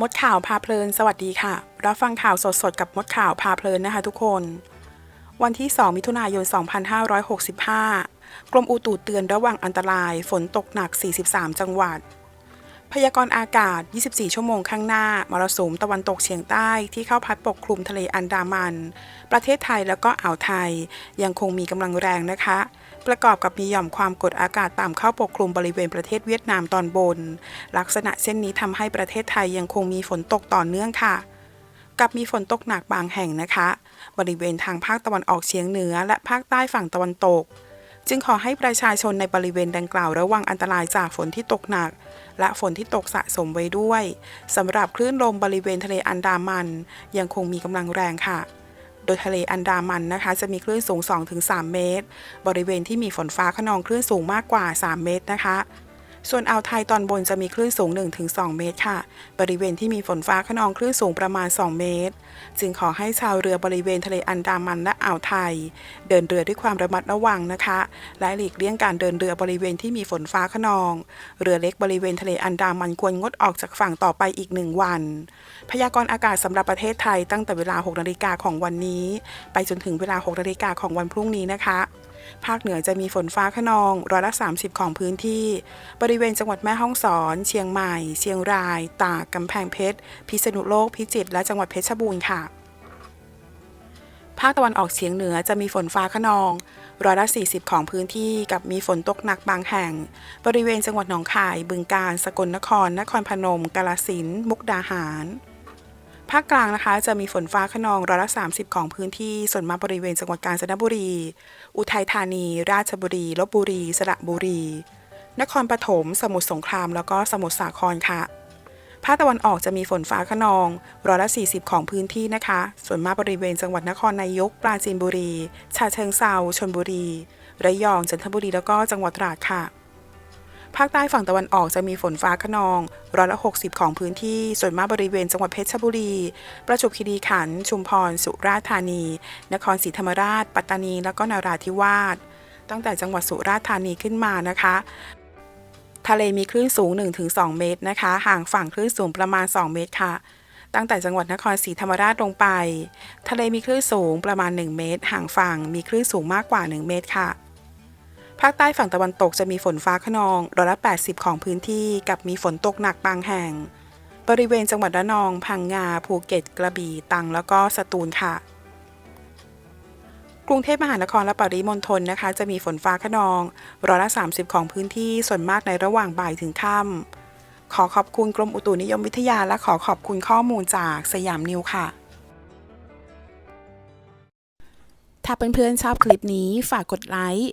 มดข่าวพาเพลิน สวัสดีค่ะ รับฟังข่าวสดๆ กับมดข่าวพาเพลินนะคะทุกคน วันที่ 2 มิถุนายน 2565 กรมอุตุเตือนระวังอันตราย ฝนตกหนัก 43 จังหวัด พยากรณ์อากาศ 24 ชั่วโมงข้างหน้า มรสุมตะวันตกเฉียงใต้ที่เข้าพัดปกคลุมทะเลอันดามัน ประเทศไทยแล้วก็อ่าวไทย ยังคงมีกำลังแรงนะคะ ประกอบกับมีหย่อมความกดอากาศต่ำเข้าปกคลุมบริเวณประเทศเวียดนามตอนบน ลักษณะเช่นนี้ทำให้ประเทศไทยยังคงมีฝนตกต่อเนื่องค่ะ กับมีฝนตกหนักบางแห่งนะคะ บริเวณทางภาคตะวันออกเฉียงเหนือ และภาคใต้ฝั่งตะวันตก จึงขอให้ประชาชนในบริเวณดังกล่าวระวังอันตรายจากฝนที่ตกหนัก และฝนที่ตกสะสมไว้ด้วยสำหรับคลื่นลมบริเวณทะเลอันดามัน ยังคงมีกำลังแรงค่ะ โดยทะเลอันดามันนะคะ จะมีคลื่นสูง 2-3 เมตร บริเวณที่มีฝนฟ้าขนองคลื่นสูงมากกว่า 3 เมตรนะคะ ส่วนอ่าวไทยตอนบนจะมีคลื่นสูง 1-2 เมตรค่ะ บริเวณที่มีฝนฟ้าขนองคลื่นสูงประมาณ 2 เมตร จึงขอให้ชาวเรือบริเวณทะเลอันดามันและอ่าวไทย เดินเรือด้วยความระมัดระวังนะคะ และหลีกเลี่ยงการเดินเรือบริเวณที่มีฝนฟ้าขนอง เรือเล็กบริเวณทะเลอันดามันควรงดออกจากฝั่งต่อไปอีกหนึ่งวัน พยากรณ์อากาศสำหรับประเทศไทยตั้งแต่เวลา 6 นาฬิกาของวันนี้ ไปจนถึงเวลา 6 นาฬิกาของวันพรุ่งนี้นะคะ ภาคเหนือจะมีฝนฟ้าขนองร้อยละ 30 ของพื้นที่ บริเวณจังหวัดแม่ฮ่องสอน เชียงใหม่ เชียงราย ตากกำแพงเพชร พิษณุโลก พิจิตร และจังหวัดเพชรบูรณ์ค่ะ ภาคตะวันออกเฉียงเหนือจะมีฝนฟ้าขนองร้อยละ 40 ของพื้นที่กับมีฝนตกหนักบางแห่ง บริเวณจังหวัดหนองคาย บึงกาฬ สกลนคร นครพนม กาฬสินธุ์ มุกดาหาร ภาคกลางนะคะ จะมีฝนฟ้าขนองร้อยละ 30 ของพื้นที่ ส่วนมากบริเวณจังหวัดกาญจนบุรี อุทัยธานี ราชบุรี ลบบุรี สระบุรี นครปฐม สมุทรสงคราม แล้วก็สมุทรสาครค่ะ ภาคตะวันออกจะมีฝนฟ้าขนองร้อยละ 40 ของพื้นที่นะคะ ส่วนมากบริเวณจังหวัดนครนายก ปราจีนบุรีฉะเชิงเซาชลบุรี ระยอง จันทบุรี แล้วก็จังหวัดตราดค่ะ ภาคใต้ฝั่งตะวันออกจะมีฝนฟ้าขนองร้อยละ 60 ของพื้นที่ ส่วนมากบริเวณจังหวัดเพชรบุรี ประจวบคีรีขันธ์ ชุมพร สุราษฎร์ธานี นครศรีธรรมราช ปัตตานี แล้วก็นราธิวาส ตั้งแต่จังหวัดสุราษฎร์ธานีขึ้นมานะคะ ทะเลมีคลื่นสูง 1-2 เมตรนะคะ ห่างฝั่งคลื่นสูงประมาณ 2 เมตรค่ะตั้งแต่จังหวัดนครศรีธรรมราชลงไป ทะเลมีคลื่นสูงประมาณ 1 เมตร ห่างฝั่งมีคลื่นสูงมากกว่า 1 เมตรค่ะ ภาคใต้ฝั่งตะวันตกจะมีฝนฟ้าขนองร้อยละ 80 ของพื้นที่กับมีฝนตกหนักบางแห่ง บริเวณจังหวัดระนอง พังงา ภูเก็ต กระบี่ ตรัง แล้วก็สตูลค่ะ กรุงเทพมหานครและปริมณฑลนะคะ จะมีฝนฟ้าขนองร้อยละ 30 ของพื้นที่ส่วนมากในระหว่างบ่ายถึงค่ำขอขอบคุณกรมอุตุนิยมวิทยาและขอขอบคุณข้อมูลจากสยามนิวค่ะถ้าเพื่อนๆชอบคลิปนี้ฝากกดไลค์